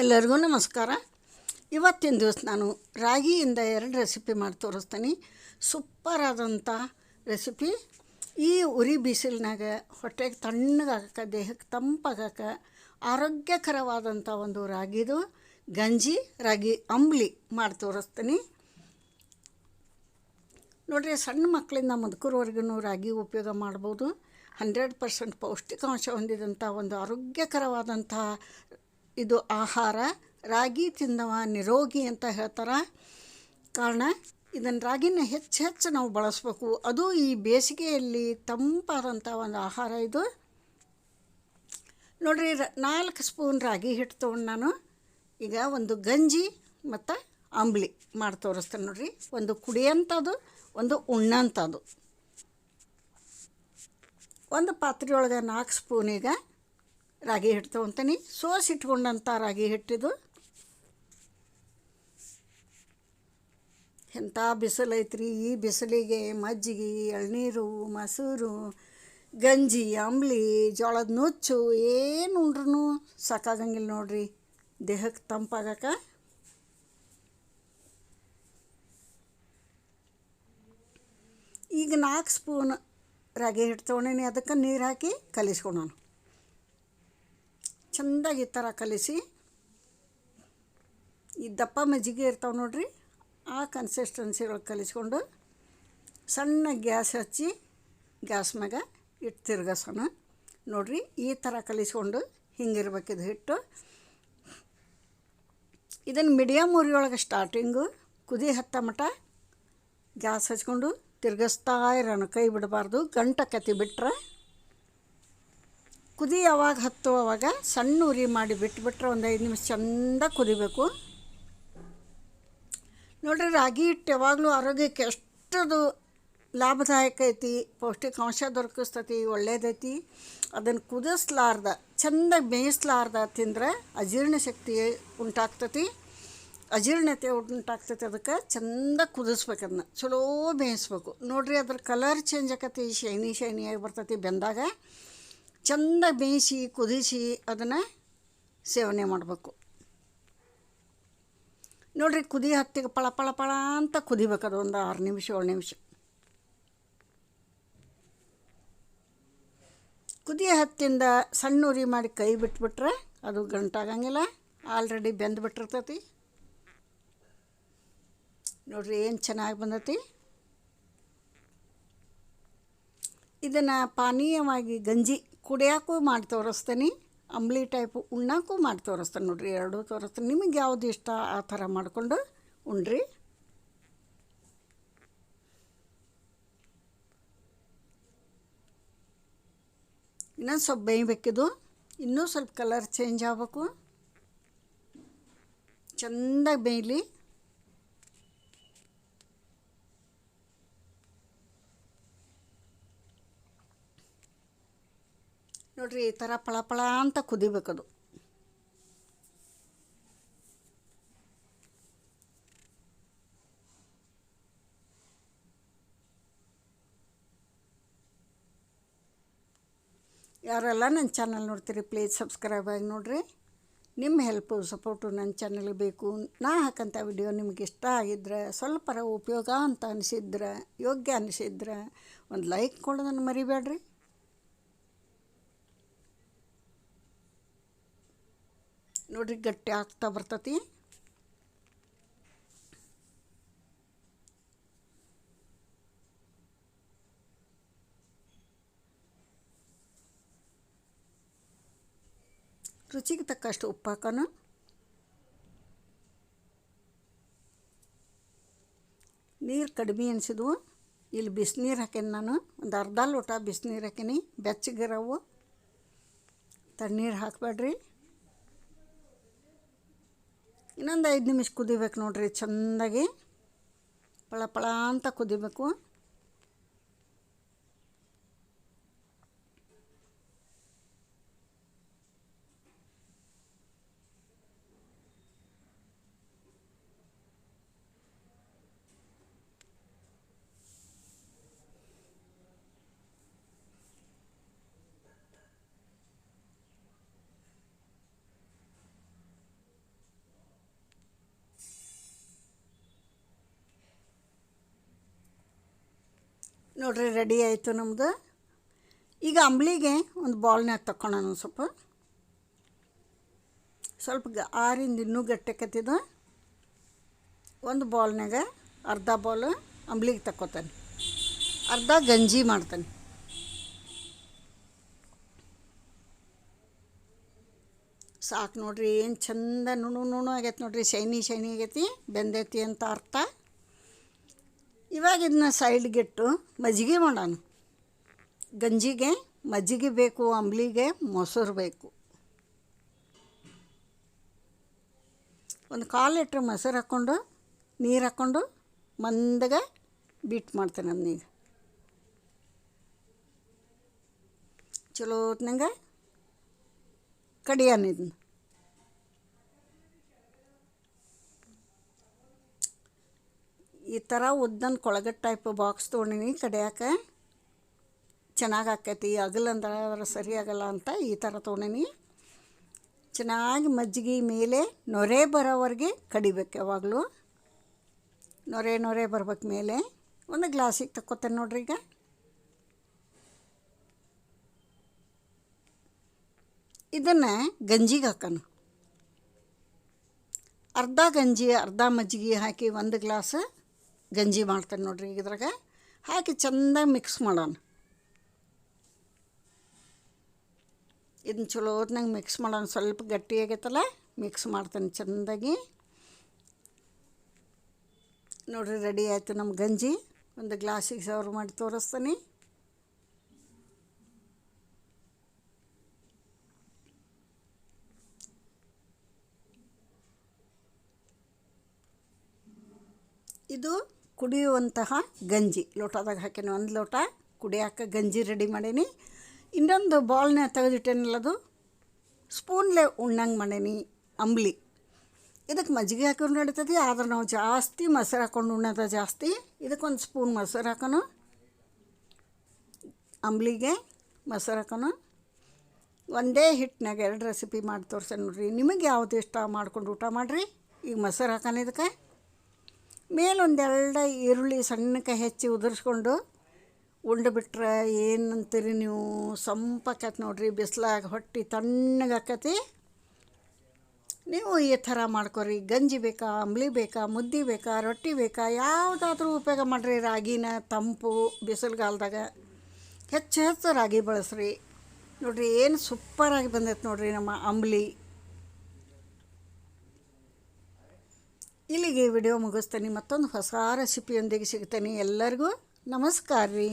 ಎಲ್ಲರಿಗೂ ನಮಸ್ಕಾರ. ಇವತ್ತಿನ ದಿವಸ ನಾನು ರಾಗಿಯಿಂದ ಎರಡು ರೆಸಿಪಿ ಮಾಡಿ ತೋರಿಸ್ತೀನಿ. ಸೂಪರ್ ಆದಂಥ ರೆಸಿಪಿ ಈ ಉರಿ ಬಿಸಿಲಿನಾಗ ಹೊಟ್ಟೆಗೆ ತಣ್ಣಗಾಗಕ್ಕೆ ದೇಹಕ್ಕೆ ತಂಪಾಗಕ್ಕೆ ಆರೋಗ್ಯಕರವಾದಂಥ ಒಂದು ರಾಗಿದು ಗಂಜಿ, ರಾಗಿ ಅಂಬ್ಲಿ ಮಾಡಿ ತೋರಿಸ್ತೀನಿ. ನೋಡಿರಿ, ಸಣ್ಣ ಮಕ್ಕಳಿಂದ ಮುದುಕರವರೆಗೂ ರಾಗಿ ಉಪಯೋಗ ಮಾಡ್ಬೋದು. ಹಂಡ್ರೆಡ್ ಪರ್ಸೆಂಟ್ ಪೌಷ್ಟಿಕಾಂಶ ಹೊಂದಿದಂಥ ಒಂದು ಆರೋಗ್ಯಕರವಾದಂಥ ಇದು ಆಹಾರ, ರಾಗಿ ತಿಂದವ ನಿರೋಗಿ ಅಂತ ಹೇಳ್ತಾರೆ. ಕಾರಣ ಇದನ್ನು ರಾಗಿನ ಹೆಚ್ಚು ಹೆಚ್ಚು ನಾವು ಬಳಸಬೇಕು. ಅದು ಈ ಬೇಸಿಗೆಯಲ್ಲಿ ತಂಪಾದಂಥ ಒಂದು ಆಹಾರ ಇದು. ನೋಡಿರಿ, ರ, ನಾಲ್ಕು ಸ್ಪೂನ್ ರಾಗಿ ಹಿಟ್ಟು ತೊಗೊಂಡು ನಾನು. ಈಗ ಒಂದು ಗಂಜಿ ಮತ್ತು ಅಂಬ್ಲಿ ಮಾಡಿ ತೋರಿಸ್ತೇನೆ ನೋಡಿರಿ. ಒಂದು ಕುಡಿಯೋಂಥದ್ದು ಒಂದು ಉಣ್ಣಂಥದ್ದು ಒಂದು ಪಾತ್ರೆಯೊಳಗೆ ನಾಲ್ಕು ಸ್ಪೂನ್ ಈಗ ರಾಗಿ ಹಿಟ್ಟು ತೊಗೊತೀನಿ ಸೋಸಿ ಇಟ್ಕೊಂಡಂತ ರಾಗಿ ಹಿಟ್ಟಿದು. ಎಂಥ ಬಿಸಿಲು ಐತ್ರಿ? ಈ ಬಿಸಿಲಿಗೆ ಮಜ್ಜಿಗೆ, ಎಳ್ನೀರು, ಮೊಸರು, ಗಂಜಿ, ಅಂಬ್ಲಿ, ಜೋಳದ ನುಚ್ಚು ಏನು ಉಂಡ್ರೂ ಸಾಕಾಗಂಗಿಲ್ಲ ನೋಡ್ರಿ. ದೇಹಕ್ಕೆ ತಂಪಾಗಕ್ಕೆ ಈಗ ನಾಲ್ಕು ಸ್ಪೂನ್ ರಾಗಿ ಹಿಟ್ಟು ತೊಗೊಂಡೀನಿ ಅದಕ್ಕೆ ನೀರು ಹಾಕಿ ಕಲಿಸ್ಕೊಳೋಣ ಚೆಂದಾಗಿ ಈ ಥರ ಕಲಿಸಿ. ಈ ದಪ್ಪ ಮಜ್ಜಿಗೆ ಇರ್ತಾವೆ ನೋಡ್ರಿ, ಆ ಕನ್ಸಿಸ್ಟೆನ್ಸಿಗಳು ಕಲಿಸ್ಕೊಂಡು ಸಣ್ಣ ಗ್ಯಾಸ್ ಹಚ್ಚಿ ಗ್ಯಾಸ್ ಮ್ಯಾಗ ಇಟ್ಟು ತಿರ್ಗಸೋಣ. ನೋಡ್ರಿ, ಈ ಥರ ಕಲಿಸ್ಕೊಂಡು ಹಿಂಗಿರ್ಬೇಕಿದು ಹಿಟ್ಟು. ಇದನ್ನು ಮೀಡಿಯಮ್ ಉರಿಯೊಳಗೆ ಸ್ಟಾರ್ಟಿಂಗು ಕುದಿ ಹತ್ತ ಮಟ ಗ್ಯಾಸ್ ಹಚ್ಕೊಂಡು ತಿರ್ಗಿಸ್ತಾ ಇರೋಣ. ಕೈ ಬಿಡಬಾರ್ದು, ಗಂಟ ಕತ್ತಿ ಬಿಟ್ರೆ ಕುದಿ ಯಾವಾಗ ಹತ್ತೋ ಅವಾಗ ಸಣ್ಣ ಉರಿ ಮಾಡಿ ಬಿಟ್ಬಿಟ್ರೆ ಒಂದು ಐದು ನಿಮಿಷ ಚೆಂದ ಕುದಿಬೇಕು. ನೋಡ್ರಿ, ರಾಗಿ ಹಿಟ್ಟು ಯಾವಾಗಲೂ ಆರೋಗ್ಯಕ್ಕೆ ಎಷ್ಟದು ಲಾಭದಾಯಕ ಐತಿ, ಪೌಷ್ಟಿಕಾಂಶ ದೊರಕಿಸ್ತೈತಿ, ಒಳ್ಳೇದೈತಿ. ಅದನ್ನು ಕುದಿಸ್ಲಾರ್ದ, ಚೆಂದ ಬೇಯಿಸ್ಲಾರ್ದ ತಿಂದರೆ ಅಜೀರ್ಣ ಶಕ್ತಿ ಉಂಟಾಗ್ತತಿ. ಅಜೀರ್ಣತೆ ಉಂಟಾಗ್ತೈತಿ ಅದಕ್ಕೆ ಚೆಂದ ಕುದಿಸ್ಬೇಕು ಅದನ್ನ ಚಲೋ ಬೇಯಿಸ್ಬೇಕು. ನೋಡ್ರಿ, ಅದ್ರ ಕಲರ್ ಚೇಂಜ್ ಆಕತಿ ಶೈನಿ, ಶೈನಿಯಾಗಿ ಬರ್ತೈತಿ ಬೆಂದಾಗ. ಚೆಂದ ಬೇಯಿಸಿ, ಕುದಿಸಿ ಅದನ್ನು ಸೇವನೆ ಮಾಡಬೇಕು. ನೋಡಿರಿ, ಕುದಿ ಹತ್ತಿಗೆ ಪಳ ಪಳ ಪಳ ಅಂತ ಕುದಿಬೇಕು ಅದು ಒಂದು ಆರು ನಿಮಿಷ, ಏಳು ನಿಮಿಷ. ಕುದಿ ಹತ್ತಿಂದ ಸಣ್ಣ ಉರಿ ಮಾಡಿ ಕೈ ಬಿಟ್ಬಿಟ್ರೆ ಅದು ಗಂಟಾಗಂಗಿಲ್ಲ, ಆಲ್ರೆಡಿ ಬೆಂದು ಬಿಟ್ಟಿರ್ತೈತಿ. ನೋಡ್ರಿ, ಏನು ಚೆನ್ನಾಗಿ ಬಂದೈತಿ. ಇದನ್ನು ಪಾನೀಯವಾಗಿ ಗಂಜಿ ಕುಡಿಯೋಕ್ಕೂ ಮಾಡಿ ತೋರಿಸ್ತೀನಿ, ಅಂಬ್ಲಿ ಟೈಪ್ ಉಣ್ಣಕ್ಕೂ ಮಾಡಿ ತೋರಿಸ್ತೀನಿ ನೋಡ್ರಿ, ಎರಡೂ ತೋರಿಸ್ತೀನಿ. ನಿಮಗೆ ಯಾವುದು ಇಷ್ಟ ಆ ಥರ ಮಾಡಿಕೊಂಡು ಉಣ್ರಿ. ಇನ್ನೊಂದು ಸ್ವಲ್ಪ ಬೇಯಬೇಕಿದು. ಇನ್ನೂ ಸ್ವಲ್ಪ ಕಲರ್ ಚೇಂಜ್ ಆಗಬೇಕು. ಚೆಂದಾಗಿ ಬೇಯಲಿ. ನೋಡ್ರಿ, ಈ ಥರ ಪಳಪಳ ಪಳ ಅಂತ ಕುದಿಬೇಕದು. ಯಾರೆಲ್ಲ ನನ್ನ ಚಾನಲ್ ನೋಡ್ತೀರಿ ಪ್ಲೀಸ್ ಸಬ್ಸ್ಕ್ರೈಬ್ ಆಗಿ ನೋಡಿರಿ. ನಿಮ್ಮ ಹೆಲ್ಪು ಸಪೋರ್ಟು ನನ್ನ ಚಾನಲ್ಗೆ ಬೇಕು. ನಾ ಹಾಕಂಥ ವಿಡಿಯೋ ನಿಮ್ಗೆ ಇಷ್ಟ ಆಗಿದ್ರೆ ಸ್ವಲ್ಪರ ಉಪಯೋಗ ಅಂತ ಅನಿಸಿದ್ರೆ, ಯೋಗ್ಯ ಅನಿಸಿದ್ರೆ, ಒಂದು ಲೈಕ್ ಕೊಡೋದನ್ನು ಮರಿಬೇಡ್ರಿ. ನೋಡ್ರಿ ಗಟ್ಟಿ ಆಗ್ತಾ ಬರ್ತತಿ. ರುಚಿಗೆ ತಕ್ಕಷ್ಟು ಉಪ್ಪು ಹಾಕೋಣ. ನೀರು ಕಡಿಮೆ ಅನಿಸಿದ್ವು ಇಲ್ಲಿ ಬಿಸಿನೀರು ಹಾಕೇನಿ ನಾನು. ಒಂದು ಅರ್ಧ ಲೋಟ ಬಿಸಿನೀರು ಹಾಕೀನಿ. ಬೆಚ್ಚಗಿರವು. ತಣ್ಣೀರು ಹಾಕಬೇಡ್ರಿ. ಇನ್ನೊಂದು ಐದು ನಿಮಿಷ ಕುದಿಬೇಕು ನೋಡಿರಿ ಚೆಂದಾಗಿ. ಪಳ ಪಳ ಅಂತ ಕುದಿಬೇಕು. ನೋಡ್ರಿ ರೆಡಿ ಆಯಿತು ನಮ್ಮದು ಈಗ ಅಂಬ್ಲಿಗೆ ಒಂದು ಬಾಲ್ನಾಗ ತಕ್ಕೊಳ್ಳೋಣ ಒಂದು ಸ್ವಲ್ಪ. ಸ್ವಲ್ಪ ಗ, ಆರಿಂದ ಇನ್ನೂ ಗಟ್ಟೆಕತ್ತಿದ ಒಂದು ಬಾಲ್ನಾಗ ಅರ್ಧ ಬಾಲ್ ಅಂಬ್ಲಿಗೆ ತಕ್ಕೋತಾನೆ. ಅರ್ಧ ಗಂಜಿ ಮಾಡ್ತಾನೆ. ಸಾಕು ನೋಡ್ರಿ, ಏನು ಚಂದ ನುಣು ನುಣು ಆಗೈತೆ ನೋಡ್ರಿ, ಶೈನಿ ಶೈನಿ ಆಗೈತಿ, ಬೆಂದೈತಿ ಅಂತ ಅರ್ಥ. ಇವಾಗ ಇದನ್ನ ಸೈಡ್ಗಿಟ್ಟು ಮಜ್ಜಿಗೆ ಮಾಡೋಣ. ಗಂಜಿಗೆ ಮಜ್ಜಿಗೆ ಬೇಕು, ಅಂಬ್ಲಿಗೆ ಮೊಸರು ಬೇಕು. ಒಂದು ಕಾಲು ಲೀಟ್ರ್ ಮೊಸರು ಹಾಕ್ಕೊಂಡು, ನೀರು ಹಾಕ್ಕೊಂಡು ಮಂದಗೆ ಬೀಟ್ ಮಾಡ್ತೇನೆ ನೀರು ಚಲೋ ಹೊತ್ನಂಗೆ ಕಡಿಯಾನ ಇದನ್ನ. ಈ ಥರ ಉದ್ದನ ಕೊಳಗಟ್ ಟೈಪ್ ಬಾಕ್ಸ್ ತೊಗೊಂಡಿನಿ, ಕಡಿಯಾಕ ಚೆನ್ನಾಗಿ ಆಕೈತಿ ಅಗಲಂದ್ರೆ ಆಗಲ್ಲ ಅಂತ ಈ ಥರ ತೊಗೊಂಡಿನಿ. ಚೆನ್ನಾಗಿ ಮಜ್ಜಿಗೆ ಮೇಲೆ ನೊರೆ ಬರೋವರೆಗೆ ಕಡಿಬೇಕು ಯಾವಾಗಲೂ. ನೊರೆ ನೊರೆ ಬರ್ಬೇಕು ಮೇಲೆ. ಒಂದು ಗ್ಲಾಸಿಗೆ ತಕ್ಕೋತೇನೆ ನೋಡ್ರಿ ಈಗ. ಇದನ್ನು ಗಂಜಿಗೆ ಹಾಕೋಣ. ಅರ್ಧ ಗಂಜಿ, ಅರ್ಧ ಮಜ್ಜಿಗೆ ಹಾಕಿ ಒಂದು ಗ್ಲಾಸ್ ಗಂಜಿ ಮಾಡ್ತೇನೆ ನೋಡ್ರಿ ಇದ್ರಾಗ. ಹಾಕಿ ಚೆಂದಾಗಿ ಮಿಕ್ಸ್ ಮಾಡೋಣ. ಇದನ್ನ ಚಲೋ ಹೊತ್ನಾಗ ಮಿಕ್ಸ್ ಮಾಡೋಣ. ಸ್ವಲ್ಪ ಗಟ್ಟಿ ಆಗೈತಲ್ಲ ಮಿಕ್ಸ್ ಮಾಡ್ತೇನೆ ಚೆಂದಾಗಿ. ನೋಡ್ರಿ ರೆಡಿ ಆಯಿತು ನಮ್ಮ ಗಂಜಿ. ಒಂದು ಗ್ಲಾಸಿಗೆ ಸರ್ವ್ ಮಾಡಿ ತೋರಿಸ್ತೀನಿ. ಇದು ಕುಡಿಯುವಂತಹ ಗಂಜಿ, ಲೋಟದಾಗ ಹಾಕೀನಿ ಒಂದು ಲೋಟ, ಕುಡಿಯಾಕ ಗಂಜಿ ರೆಡಿ ಮಾಡೀನಿ. ಇನ್ನೊಂದು ಬಾಲ್ನ ತೆಗೆದಿಟ್ಟೇನಲ್ಲ ಅದು? ಸ್ಪೂನ್ಲೆ ಉಣ್ಣಂಗೆ ಮಾಡೀನಿ, ಅಂಬ್ಲಿ. ಇದಕ್ಕೆ ಮಜ್ಜಿಗೆ ಹಾಕೊಂಡು ನಡೀತದೆ ಆದ್ರೆ ನಾವು ಜಾಸ್ತಿ ಮೊಸರು ಹಾಕೊಂಡು ಉಣ್ಣೋದ ಜಾಸ್ತಿ. ಇದಕ್ಕೊಂದು ಸ್ಪೂನ್ ಮೊಸರು ಹಾಕೋಣ ಅಂಬ್ಲಿಗೆ ಮೊಸರು ಹಾಕೋಣ ಒಂದೇ ಹಿಟ್ಟಿನಾಗ ಎರಡು ರೆಸಿಪಿ ಮಾಡಿ ತೋರ್ಸೆ ನೋಡ್ರಿ. ನಿಮಗೆ ಯಾವುದು ಇಷ್ಟ ಮಾಡ್ಕೊಂಡು ಊಟ ಮಾಡಿರಿ. ಈಗ ಮೊಸರು ಹಾಕೋಣ ಇದಕ್ಕೆ. ಮೇಲೊಂದೆರಡು ಈರುಳ್ಳಿ ಸಣ್ಣಕ್ಕೆ ಹೆಚ್ಚಿ ಉದುರಿಸ್ಕೊಂಡು ಉಂಡು ಬಿಟ್ರೆ ಏನಂತೀರಿ ನೀವು? ಸಂಪಕ್ಕತ್ ನೋಡ್ರಿ, ಬಿಸ್ಲಾಗ ಹೊಟ್ಟೆ ತಣ್ಣಗಾಕತಿ ನೀವು ಈ ಥರ ಮಾಡ್ಕೊರಿ. ಗಂಜಿ ಬೇಕಾ, ಅಂಬ್ಲಿ ಬೇಕಾ, ಮುದ್ದೆ ಬೇಕಾ, ರೊಟ್ಟಿ ಬೇಕಾ, ಯಾವುದಾದ್ರೂ ಉಪಯೋಗ ಮಾಡಿರಿ. ರಾಗಿನ ತಂಪು, ಬಿಸಿಲುಗಾಲದಾಗ ಹೆಚ್ಚು ಹೆಚ್ಚು ರಾಗಿ ಬಳಸ್ರಿ. ನೋಡಿರಿ, ಏನು ಸೂಪರಾಗಿ ಬಂದೈತೆ ನೋಡ್ರಿ ನಮ್ಮ ಅಂಬ್ಲಿ. ಇಲ್ಲಿಗೆ ವಿಡಿಯೋ ಮುಗಿಸ್ತೀನಿ. ಮತ್ತೊಂದು ಹೊಸ ರೆಸಿಪಿಯೊಂದಿಗೆ ಸಿಗ್ತೇನೆ. ಎಲ್ಲರಿಗೂ ನಮಸ್ಕಾರ ರೀ.